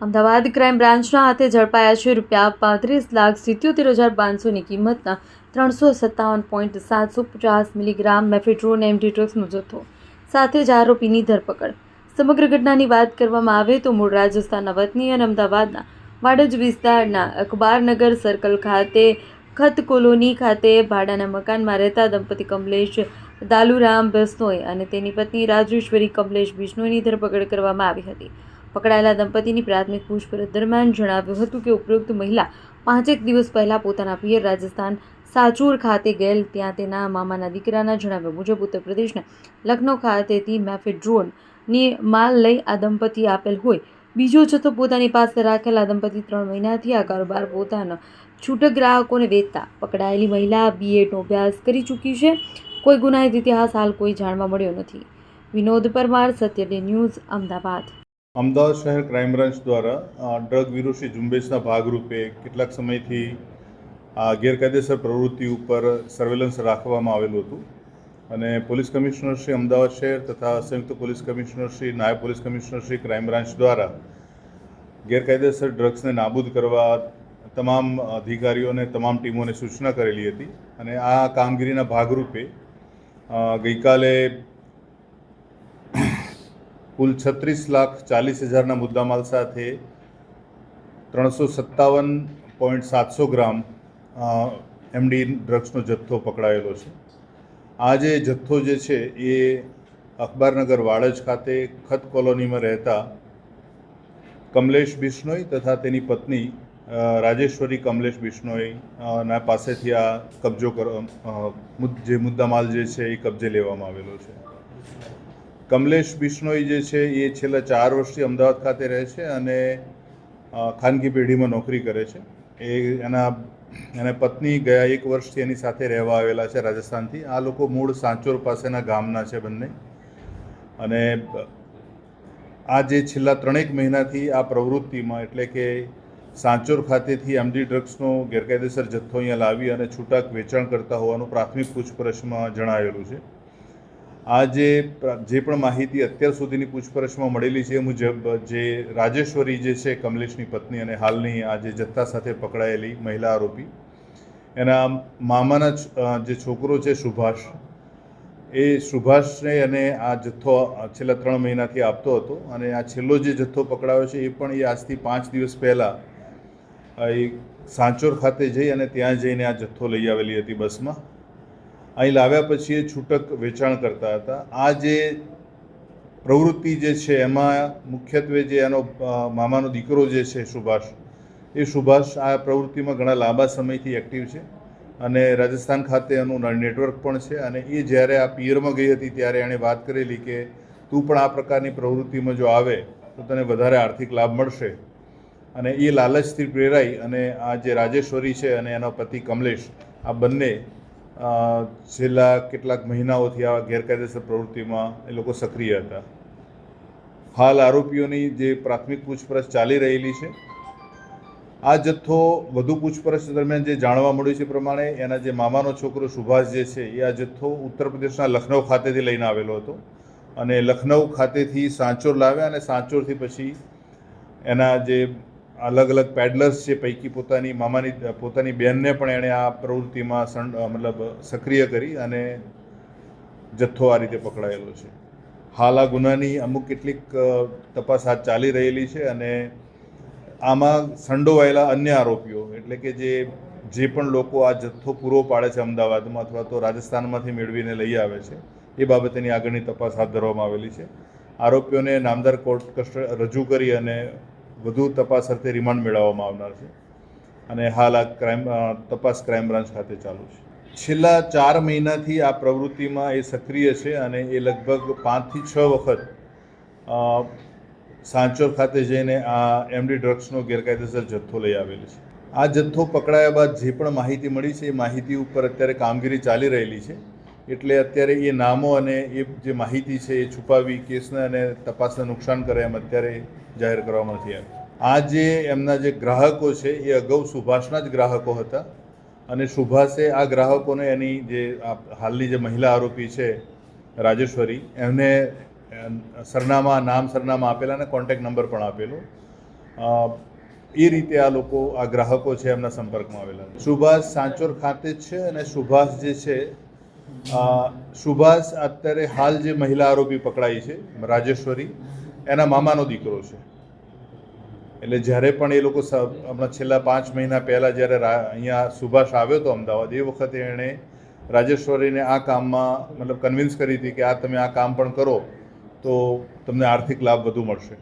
Ahmedabad crime બ્રાન્ચના હાથે ઝડપાયા છે રૂપિયા પાંત્રીસ લાખ સિત્યોતેર હજાર પાંચસોની કિંમતના ત્રણસો સત્તાવન પોઈન્ટ સાતસો પચાસ મિલીગ્રામ મેફેડ્રોન એમ ડ્રગ્સનો જથ્થો, સાથે જ આરોપીની ધરપકડ. સમગ્ર ઘટનાની વાત કરવામાં આવે તો મૂળ રાજસ્થાનના વતની અને અમદાવાદના વાડજ વિસ્તારના અખબારનગર સર્કલ ખાતે, ખત કોલોની ખાતે, ભાડાના મકાનમાં રહેતા દંપતી કમલેશ દાલુરામ બિશ્નોઈ અને તેની પત્ની રાજેશ્વરી કમલેશ બિશ્નોઈની ધરપકડ કરવામાં આવી હતી. પકડાયેલા દંપતીની પ્રાથમિક પૂછપરછ દરમિયાન જણાવ્યું હતું કે ઉપરોક્ત મહિલા પાંચેક દિવસ પહેલાં પોતાના પિયર રાજસ્થાન સાચોર ખાતે ગયેલ ત્યાં તેના મામાના દીકરાના જણાવ્યા મુજબ ઉત્તર પ્રદેશના લખનૌ ખાતેથી મેફેડ્રોનની માલ લઈ આ દંપતી આપેલ હોય. બીજો જથ્થો પોતાની પાસે રાખેલા દંપતી ત્રણ મહિનાથી આ કારોબાર પોતાના છૂટક ગ્રાહકોને વેચતા પકડાયેલી મહિલા બીએડનો અભ્યાસ કરી ચૂકી છે. કોઈ ગુનાહિત ઇતિહાસ હાલ કોઈ જાણવા મળ્યો નથી. વિનોદ પરમાર સત્યડે ન્યૂઝ, અમદાવાદ. અમદાવાદ શહેર ક્રાઇમ બ્રાન્ચ દ્વારા ડ્રગ વિરોધી ઝુંબેશના ભાગરૂપે કેટલાક સમયથી આ ગેરકાયદેસર પ્રવૃત્તિ ઉપર સર્વેલન્સ રાખવામાં આવેલું હતું. અને પોલીસ કમિશનર શ્રી અમદાવાદ શહેર તથા સંયુક્ત પોલીસ કમિશનર શ્રી, નાયબ police commissioner Shri crime branch દ્વારા ગેરકાયદેસર ડ્રગ્સને નાબૂદ કરવા તમામ અધિકારીઓને, તમામ ટીમોને સૂચના કરેલી હતી. અને આ કામગીરીના ભાગરૂપે ગઈકાલે કુલ છત્રીસ લાખ ચાલીસ હજારના મુદ્દામાલ સાથે ત્રણસો સત્તાવન પોઈન્ટ સાતસો ગ્રામ એમડી ડ્રગ્સનો જથ્થો પકડાયેલો છે. આ જે જથ્થો જે છે એ અખબારનગર વાડજ ખાતે ખત કોલોનીમાં રહેતા કમલેશ બિશ્નોઈ તથા તેની પત્ની રાજેશ્વરી કમલેશ બિશ્નોઈ ના પાસેથી આ કબજો જે મુદ્દામાલ જે છે એ કબજે લેવામાં આવેલો છે. કમલેશ બિશ્નોઈ જે છે એ છેલ્લા ચાર વર્ષથી અમદાવાદ ખાતે રહે છે અને ખાનગી પેઢીમાં નોકરી કરે છે. એ એના, એને પત્ની ગયા એક વર્ષથી એની સાથે રહેવા આવેલા છે રાજસ્થાનથી. આ લોકો મૂળ સાંચોર પાસેના ગામના છે બંને. અને, આ જે છેલ્લા ત્રણેક મહિનાથી આ પ્રવૃત્તિમાં એટલે કે સાંચોર ખાતેથી એમડી ડ્રગ્સનો ગેરકાયદેસર જથ્થો અહીંયા લાવી અને છૂટક વેચાણ કરતા હોવાનું પ્રાથમિક પૂછપરછમાં જણાવેલું છે. આ જે પણ માહિતી અત્યાર સુધીની પૂછપરછમાં મળેલી છે એ મુજબ જે રાજેશ્વરી જે છે કમલેશની પત્ની અને હાલની આ જે જથ્થા સાથે પકડાયેલી મહિલા આરોપી, એના મામાના જે છોકરો છે સુભાષ, એ સુભાષને અને આ જથ્થો છેલ્લા ત્રણ મહિનાથી આપતો હતો અને આ છેલ્લો જે જથ્થો પકડાયો છે એ પણ એ આજથી પાંચ દિવસ પહેલાં એ સાંચોર ખાતે જઈ અને ત્યાં જઈને આ જથ્થો લઈ આવેલી હતી બસમાં. અહીં લાવ્યા પછી એ છૂટક વેચાણ કરતા હતા. આ જે પ્રવૃત્તિ જે છે, એમાં મુખ્યત્વે જે એનો મામાનો દીકરો જે છે, સુભાષ, એ સુભાષ આ પ્રવૃત્તિમાં ઘણા લાંબા સમયથી એક્ટિવ છે અને રાજસ્થાન ખાતે એનું નેટવર્ક પણ છે અને એ જ્યારે આ પિયરમાં ગઈ હતી ત્યારે એણે વાત કરેલી કે તું પણ આ પ્રકારની પ્રવૃત્તિમાં જો આવે તો તને વધારે આર્થિક લાભ મળશે. અને એ લાલચથી પ્રેરાઈ અને આ જે રાજેશ્વરી છે અને એનો પતિ કમલેશ, આ બંને છેલ્લા કેટલાક મહિનાઓથી આ ગેરકાયદેસર પ્રવૃત્તિમાં એ લોકો સક્રિય હતા. હાલ આરોપીઓની જે પ્રાથમિક પૂછપરછ ચાલી રહેલી છે, આ જથ્થો વધુ પૂછપરછ દરમિયાન જે જાણવા મળ્યું છે પ્રમાણે એના જે મામાનો છોકરો સુભાષ જે છે, એ આ જથ્થો ઉત્તર પ્રદેશના લખનૌ ખાતેથી લઈને આવેલો હતો. અને લખનૌ ખાતેથી સાંચોર લાવ્યા અને સાંચોરથી પછી એના જે અલગ અલગ પેડલર્સ છે પૈકી પોતાની મામાની, પોતાની બહેનને પણ એણે આ પ્રવૃત્તિમાં મતલબ, સક્રિય કરી અને જથ્થો આ રીતે પકડાયેલો છે. હાલ આ ગુનાની અમુક કેટલીક તપાસ હાથ ચાલી રહેલી છે અને આમાં સંડોવાયેલા અન્ય આરોપીઓ, એટલે કે જે જે પણ લોકો આ જથ્થો પૂરો પાડે છે અમદાવાદમાં અથવા તો રાજસ્થાનમાંથી મેળવીને લઈ આવે છે, એ બાબતેની આગળની તપાસ હાથ ધરવામાં આવેલી છે. આરોપીઓને નામદાર કોર્ટ કસ્ટ રજૂ કરી અને વધુ તપાસ અર્થે રિમાન્ડ મેળવવામાં આવનાર છે. અને હાલ આ ક્રાઇમ તપાસ ક્રાઇમ બ્રાન્ચ ખાતે ચાલુ છે. છેલ્લા ચાર મહિનાથી આ પ્રવૃત્તિમાં એ સક્રિય છે અને એ લગભગ પાંચથી છ વખત સાંચોર ખાતે જઈને આ એમડી ડ્રગ્સનો ગેરકાયદેસર જથ્થો લઈ આવેલી છે. આ જથ્થો પકડાયા બાદ જે પણ માહિતી મળી છે એ માહિતી ઉપર અત્યારે કામગીરી ચાલી રહેલી છે. એટલે અત્યારે એ નામો અને એ જે માહિતી છે એ છુપાવી કેસને અને તપાસને નુકસાન કરે એમ અત્યારે જાહેર કરવામાં નથી આવ્યું. આ જે એમના જે ગ્રાહકો છે એ અગાઉ સુભાષના જ ગ્રાહકો હતા અને સુભાષે આ ગ્રાહકોને એની જે હાલની જે મહિલા આરોપી છે રાજેશ્વરી, એમને સરનામા, નામ સરનામા આપેલા અને કોન્ટેક નંબર પણ આપેલો. એ રીતે આ લોકો, આ ગ્રાહકો છે એમના સંપર્કમાં આવેલા સુભાષ સાંચોર ખાતે જ છે અને સુભાષ જે છે સુભાષ અત્યારે હાલ જે મહિલા આરોપી પકડાઈ છે, રાજેશ્વરી, એના મામાનો દીકરો છે. એટલે જ્યારે પણ એ લોકો હમણાં છેલ્લા પાંચ મહિના પહેલાં જ્યારે અહીંયા સુભાષ આવ્યો હતો અમદાવાદ, એ વખતે એણે રાજેશ્વરીને આ કામમાં મતલબ કન્વિન્સ કરી હતી કે આ તમે આ કામ પણ કરો, તો તમને આર્થિક લાભ વધુ મળશે.